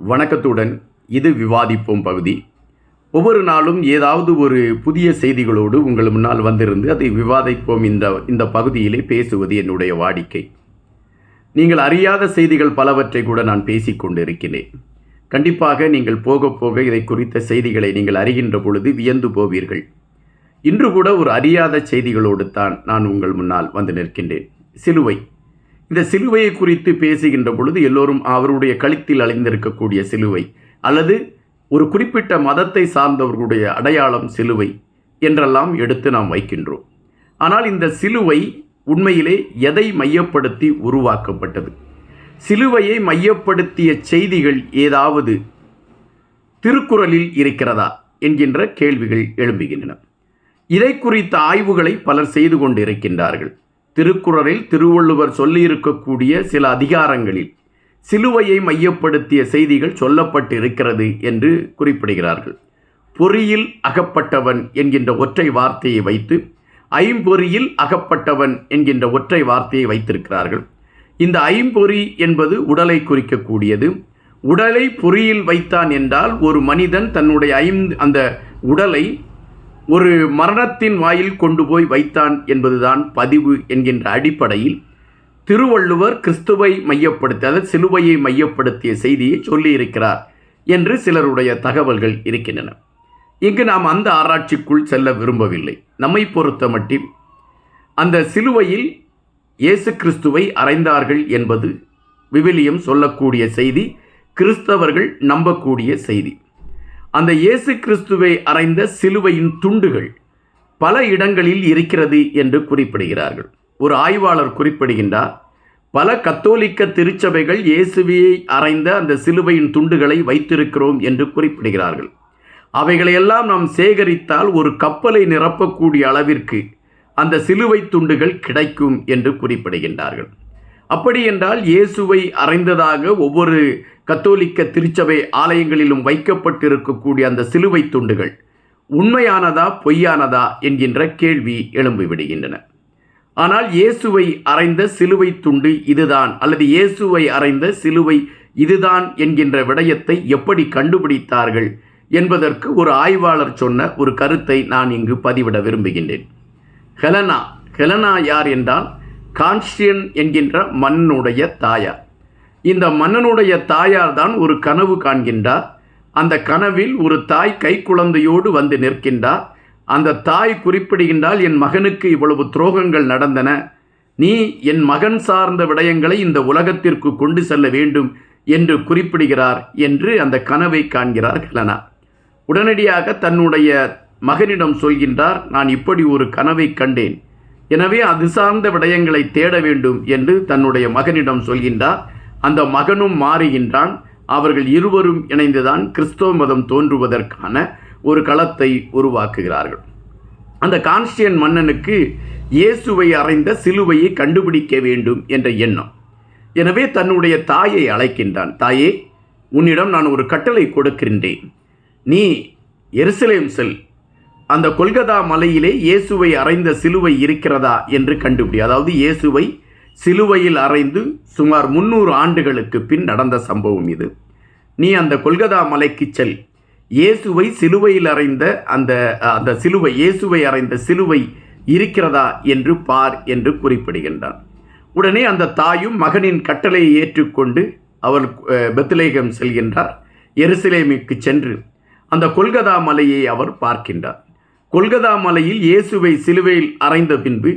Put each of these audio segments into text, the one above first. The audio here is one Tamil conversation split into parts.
வணக்கத்துடன் இது விவாதிப்போம் பகுதி. ஒவ்வொரு நாளும் ஏதாவது ஒரு புதிய செய்திகளோடு உங்கள் முன்னால் வந்திருந்து அதை விவாதிப்போம் இந்த இந்த பகுதியிலே பேசுவது என்னுடைய வாடிக்கை. நீங்கள் அறியாத செய்திகள் பலவற்றை கூட நான் பேசிக்கொண்டிருக்கிறேன் கண்டிப்பாக நீங்கள் போக போக இதை குறித்த செய்திகளை நீங்கள் அறிகின்ற பொழுது வியந்து போவீர்கள். இன்று கூட ஒரு அறியாத செய்திகளோடு தான் நான் உங்கள் முன்னால் வந்து நிற்கின்றேன். சிலுவை. இந்த சிலுவையை குறித்து பேசுகின்ற பொழுது எல்லோரும் அவருடைய கழுத்தில் அழிந்திருக்கக்கூடிய சிலுவை அல்லது ஒரு குறிப்பிட்ட மதத்தை சார்ந்தவர்களுடைய அடையாளம் சிலுவை என்றெல்லாம் எடுத்து நாம் வைக்கின்றோம். ஆனால் இந்த சிலுவை உண்மையிலே எதை மையப்படுத்தி உருவாக்கப்பட்டது? சிலுவையை மையப்படுத்திய செய்திகள் ஏதாவது திருக்குறளில் இருக்கிறதா என்கின்ற கேள்விகள் எழும்புகின்றன. இதை குறித்த ஆய்வுகளை பலர் செய்து கொண்டிருக்கின்றார்கள். திருக்குறளில் திருவள்ளுவர் சொல்லியிருக்கக்கூடிய சில அதிகாரங்களில் சிலுவையை மையப்படுத்திய செய்திகள் சொல்லப்பட்டிருக்கிறது என்று குறிப்பிடுகிறார்கள். பொறியில் அகப்பட்டவன் என்கின்ற ஒற்றை வார்த்தையை வைத்து ஐம்பொறியில் அகப்பட்டவன் என்கின்ற ஒற்றை வார்த்தையை வைத்திருக்கிறார்கள். இந்த ஐம்பொறி என்பது உடலை குறிக்கக்கூடியது. உடலை பொறியில் வைத்தான் என்றால் ஒரு மனிதன் தன்னுடைய ஐந்து அந்த உடலை ஒரு மரணத்தின் வாயில் கொண்டு போய் வைத்தான் என்பதுதான் பதிவு என்கின்ற அடிப்படையில் திருவள்ளுவர் கிறிஸ்துவை மையப்படுத்தி அதாவது சிலுவையை மையப்படுத்திய செய்தியை சொல்லியிருக்கிறார் என்று சிலருடைய தகவல்கள் இருக்கின்றன. இங்கு நாம் அந்த ஆராய்ச்சிக்குள் செல்ல விரும்பவில்லை. நம்மை பொறுத்த மட்டில் அந்த சிலுவையில் இயேசு கிறிஸ்துவை அறைந்தார்கள் என்பது விவிலியம் சொல்லக்கூடிய செய்தி கிறிஸ்தவர்கள் நம்பக்கூடிய செய்தி. அந்த இயேசு கிறிஸ்துவை அறைந்த சிலுவையின் துண்டுகள் பல இடங்களில் இருக்கிறது என்று குறிப்பிடுகிறார்கள். ஒரு ஆய்வாளர் குறிப்பிடுகின்றார் பல கத்தோலிக்க திருச்சபைகள் இயேசுவியை அறைந்த அந்த சிலுவையின் துண்டுகளை வைத்திருக்கிறோம் என்று குறிப்பிடுகிறார்கள். அவைகளையெல்லாம் நாம் சேகரித்தால் ஒரு கப்பலை நிரப்பக்கூடிய அளவிற்கு அந்த சிலுவை துண்டுகள் கிடைக்கும் என்று குறிப்பிடுகின்றார்கள். அப்படி என்றால் இயேசுவை அறைந்ததாக ஒவ்வொரு கத்தோலிக்க திருச்சபை ஆலயங்களிலும் வைக்கப்பட்டிருக்கக்கூடிய அந்த சிலுவை துண்டுகள் உண்மையானதா பொய்யானதா என்கின்ற கேள்வி எழும்பிவிடுகின்றன. ஆனால் இயேசுவை அறைந்த சிலுவை துண்டு இதுதான் அல்லது இயேசுவை அறைந்த சிலுவை இதுதான் என்கின்ற விடயத்தை எப்படி கண்டுபிடித்தார்கள் என்பதற்கு ஒரு ஆய்வாளர் சொன்ன ஒரு கருத்தை நான் இங்கு பதிவிட விரும்புகின்றேன். ஹெலனா ஹெலனா யார் என்றால் கான்ஸ்டியன் என்கின்ற மன்னனுடைய தாயார். இந்த மன்னனுடைய தாயார் தான் ஒரு கனவு காண்கின்றார். அந்த கனவில் ஒரு தாய் கைக்குழந்தையோடு வந்து நிற்கின்றார். அந்த தாய் குறிப்பிடுகின்றால் என் மகனுக்கு இவ்வளவு துரோகங்கள் நடந்தன. நீ என் மகன் சார்ந்த விடயங்களை இந்த உலகத்திற்கு கொண்டு செல்ல வேண்டும் என்று குறிப்பிடுகிறார் என்று அந்த கனவை காண்கிறார் கிளனா உடனடியாக தன்னுடைய மகனிடம் சொல்கின்றார் நான் இப்படி ஒரு கனவை கண்டேன். எனவே அது சார்ந்த விடயங்களை தேட வேண்டும் என்று தன்னுடைய மகனிடம் சொல்கின்றார். அந்த மகனும் மாறுகின்றான். அவர்கள் இருவரும் இணைந்துதான் கிறிஸ்தவ மதம் தோன்றுவதற்கான ஒரு களத்தை உருவாக்குகிறார்கள். அந்த கான்ஸ்டியன் மன்னனுக்கு இயேசுவை அறைந்த சிலுவையை கண்டுபிடிக்க வேண்டும் என்ற எண்ணம். எனவே தன்னுடைய தாயை அழைக்கின்றான். தாயே உன்னிடம் நான் ஒரு கட்டளை கொடுக்கின்றேன். நீ எருசலேம் செல். அந்த கொல்கதா மலையிலே இயேசுவை அறைந்த சிலுவை இருக்கிறதா என்று கண்டுபிடி. அதாவது இயேசுவை சிலுவையில் அறைந்து சுமார் முன்னூறு ஆண்டுகளுக்கு பின் நடந்த சம்பவம் இது. நீ அந்த கொல்கதா மலைக்கு செல். இயேசுவை சிலுவையில் அறைந்த அந்த அந்த சிலுவை இயேசுவை அறைந்த சிலுவை இருக்கிறதா என்று பார் என்று குறிப்பிடுகின்றான். உடனே அந்த தாயும் மகனின் கட்டளையை ஏற்றுக்கொண்டு அவர் பெத்லேகம் செல்கின்றார். எருசலேமுக்கு சென்று அந்த கொல்கதா மலையை அவர் பார்க்கின்றார். கொல்கதா மலையில் இயேசுவை சிலுவையில் அறைந்த பின்பு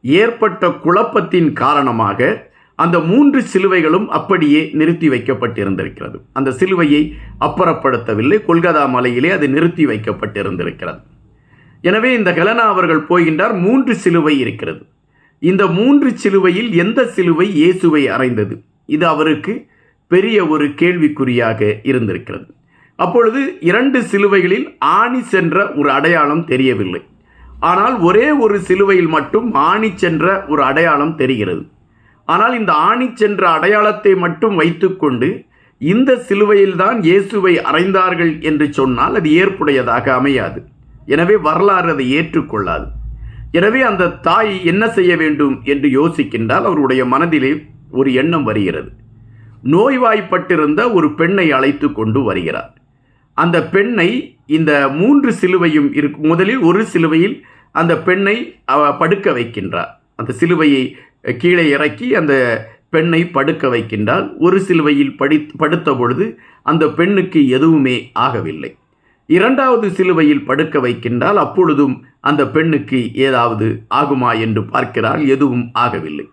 ஏற்பட்ட குழப்பத்தின் காரணமாக அந்த மூன்று சிலுவைகளும் அப்படியே நிறுத்தி வைக்கப்பட்டிருந்திருக்கிறது. அந்த சிலுவையை அப்புறப்படுத்தவில்லை. கொல்கதா மலையிலே அது நிறுத்தி வைக்கப்பட்டிருந்திருக்கிறது. எனவே இந்த ஹெலனா அவர்கள் போகின்றார். மூன்று சிலுவை இருக்கிறது. இந்த மூன்று சிலுவையில் எந்த சிலுவை இயேசுவை அறைந்தது? இது அவருக்கு பெரிய ஒரு கேள்விக்குறியாக இருந்திருக்கிறது. அப்பொழுது இரண்டு சிலுவைகளில் ஆணி சென்ற ஒரு அடையாளம் தெரியவில்லை. ஆனால் ஒரே ஒரு சிலுவையில் மட்டும் ஆணி சென்ற ஒரு அடையாளம் தெரிகிறது. ஆனால் இந்த ஆணி சென்ற அடையாளத்தை மட்டும் வைத்துக்கொண்டு இந்த சிலுவையில்தான் இயேசுவை அறைந்தார்கள் என்று சொன்னால் அது ஏற்புடையதாக அமையாது. எனவே வரலாறு அதை ஏற்றுக்கொள்ளாது. எனவே அந்த தாய் என்ன செய்ய வேண்டும் என்று யோசிக்கின்றால் அவருடைய மனதிலே ஒரு எண்ணம் வருகிறது. நோய்வாய்ப்பட்டிருந்த ஒரு பெண்ணை அழைத்து கொண்டு வருகிறார். அந்த பெண்ணை இந்த மூன்று சிலுவையும் இருக்கு முதலில் ஒரு சிலுவையில் அந்த பெண்ணை அவ படுக்க வைக்கின்றார். அந்த சிலுவையை கீழே இறக்கி அந்த பெண்ணை படுக்க வைக்கின்றால் ஒரு சிலுவையில் படி படுத்த பொழுது அந்த பெண்ணுக்கு எதுவுமே ஆகவில்லை. இரண்டாவது சிலுவையில் படுக்க வைக்கின்றால் அப்பொழுதும் அந்த பெண்ணுக்கு ஏதாவது ஆகுமா என்று பார்க்கிறால் எதுவும் ஆகவில்லை.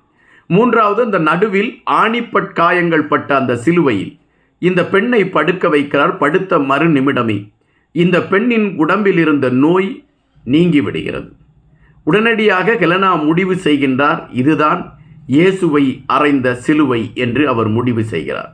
மூன்றாவது அந்த நடுவில் ஆணிப்பட் காயங்கள் பட்ட அந்த சிலுவையில் இந்த பெண்ணை படுக்க வைக்கிறார் படுத்த மறு நிமிடமே. இந்த பெண்ணின் உடம்பில் இருந்த நோய் நீங்கிவிடுகிறது. உடனடியாக ஹெலனா முடிவு செய்கின்றார் இதுதான் இயேசுவை அறைந்த சிலுவை என்று அவர் முடிவு செய்கிறார்.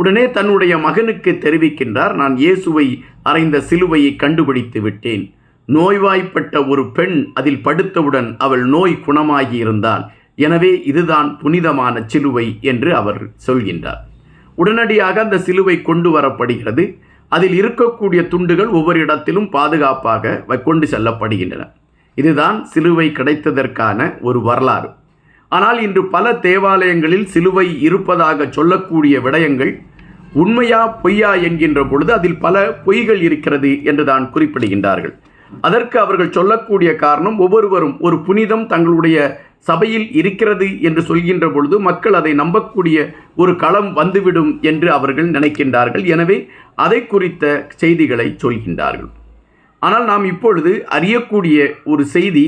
உடனே தன்னுடைய மகனுக்கு தெரிவிக்கின்றார் நான் இயேசுவை அறைந்த சிலுவையை கண்டுபிடித்து விட்டேன். நோய்வாய்ப்பட்ட ஒரு பெண் அதில் படுத்தவுடன் அவள் நோய் குணமாகி இருந்தாள் எனவே இதுதான் புனிதமான சிலுவை என்று அவர் சொல்கின்றார். உடனடியாக அந்த சிலுவை கொண்டு வரப்படுகிறது. அதில் இருக்கக்கூடிய துண்டுகள் ஒவ்வொரு இடத்திலும் பாதுகாப்பாக கொண்டு செல்லப்படுகின்றன. இதுதான் சிலுவை கிடைத்ததற்கான ஒரு வரலாறு. ஆனால் இன்று பல தேவாலயங்களில் சிலுவை இருப்பதாக சொல்லக்கூடிய விடயங்கள் உண்மையா பொய்யா என்கின்ற பொழுது அதில் பல பொய்கள் இருக்கிறது என்று தான் குறிப்பிடுகின்றார்கள். அதற்கு அவர்கள் சொல்லக்கூடிய காரணம் ஒவ்வொருவரும் ஒரு புனிதம் தங்களுடைய சபையில் இருக்கிறது என்று சொல்கின்ற பொழுது மக்கள் அதை நம்பக்கூடிய ஒரு களம் வந்துவிடும் என்று அவர்கள் நினைக்கின்றார்கள். எனவே அதை குறித்த செய்திகளை சொல்கின்றார்கள். ஆனால் நாம் இப்பொழுது அறியக்கூடிய ஒரு செய்தி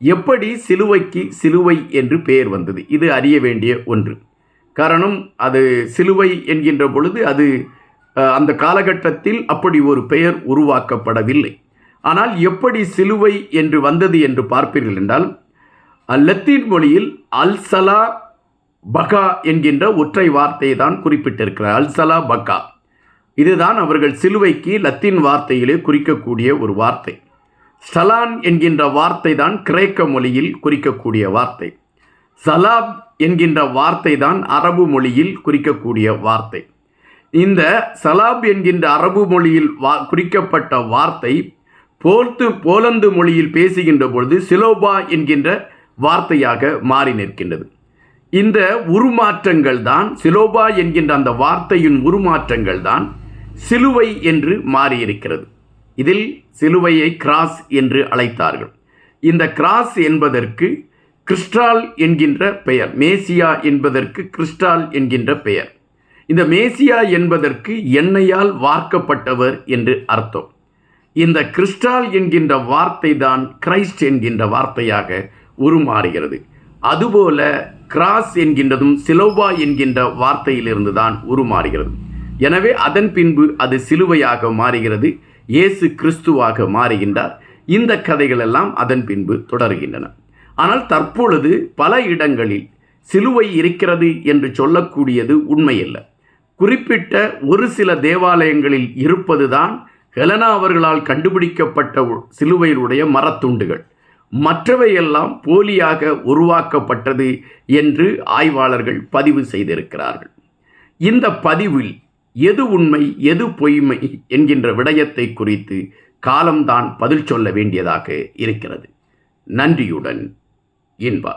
எப்படி சிலுவைக்கு சிலுவை என்று பெயர் வந்தது. இது அறிய வேண்டிய ஒன்று. காரணம் அது சிலுவை என்கின்ற பொழுது அது அந்த காலகட்டத்தில் அப்படி ஒரு பெயர் உருவாக்கப்படவில்லை. ஆனால் எப்படி சிலுவை என்று வந்தது என்று பார்ப்பீர்கள் என்றால் லத்தீன் மொழியில் அல்சலா பகா என்கின்ற ஒற்றை வார்த்தையை தான் குறிப்பிட்டிருக்கிறார். அல்சலா பகா. இதுதான் அவர்கள் சிலுவைக்கு லத்தீன் வார்த்தையிலே குறிக்கக்கூடிய ஒரு வார்த்தை. சலான் என்கின்ற வார்த்தை தான் கிரேக்க மொழியில் குறிக்கக்கூடிய வார்த்தை. சலாப் என்கின்ற வார்த்தை தான் அரபு மொழியில் குறிக்கக்கூடிய வார்த்தை. இந்த சலாப் என்கின்ற அரபு மொழியில் வா குறிக்கப்பட்ட வார்த்தை போர்த்து போலந்து மொழியில் பேசுகின்ற பொழுது சிலோபா என்கின்ற வார்த்தையாக மாறி நிற்கின்றது. இந்த உருமாற்றங்கள் தான் சிலோபா என்கின்ற அந்த வார்த்தையின் உருமாற்றங்கள் தான் சிலுவை என்று மாறியிருக்கிறது. இதில் சிலுவையை கிராஸ் என்று அழைத்தார்கள். இந்த கிராஸ் என்பதற்கு கிறிஸ்டால் என்கின்ற பெயர் மேசியா என்பதற்கு கிறிஸ்டால் என்கின்ற பெயர். இந்த மேசியா என்பதற்கு எண்ணெயால் வார்க்கப்பட்டவர் என்று அர்த்தம். இந்த கிறிஸ்டால் என்கின்ற வார்த்தை தான் கிரைஸ்ட் என்கின்ற வார்த்தையாக உருமாறுகிறது. அதுபோல கிராஸ் என்கின்றதும் சிலோபா என்கின்ற வார்த்தையிலிருந்து தான் உருமாறுகிறது. எனவே அதன் பின்பு அது சிலுவையாக மாறுகிறது இயேசு கிறிஸ்துவாக மாறுகின்றார். இந்த கதைகளெல்லாம் அதன் பின்பு தொடர்கின்றன. ஆனால் தற்பொழுது பல இடங்களில் சிலுவை இருக்கிறது என்று சொல்லக்கூடியது உண்மையல்ல. குறிப்பிட்ட ஒரு சில தேவாலயங்களில் இருப்பதுதான் ஹெலனா அவர்களால் கண்டுபிடிக்கப்பட்ட சிலுவையிலுடைய மரத்துண்டுகள். மற்றவையெல்லாம் போலியாக உருவாக்கப்பட்டது என்று ஆய்வாளர்கள் பதிவு செய்திருக்கிறார்கள். இந்த பதிவில் எது உண்மை எது பொய்மை என்கின்ற விடயத்தை குறித்து காலம்தான் பதில் சொல்ல வேண்டியதாக இருக்கிறது. நன்றியுடன் இன்பா.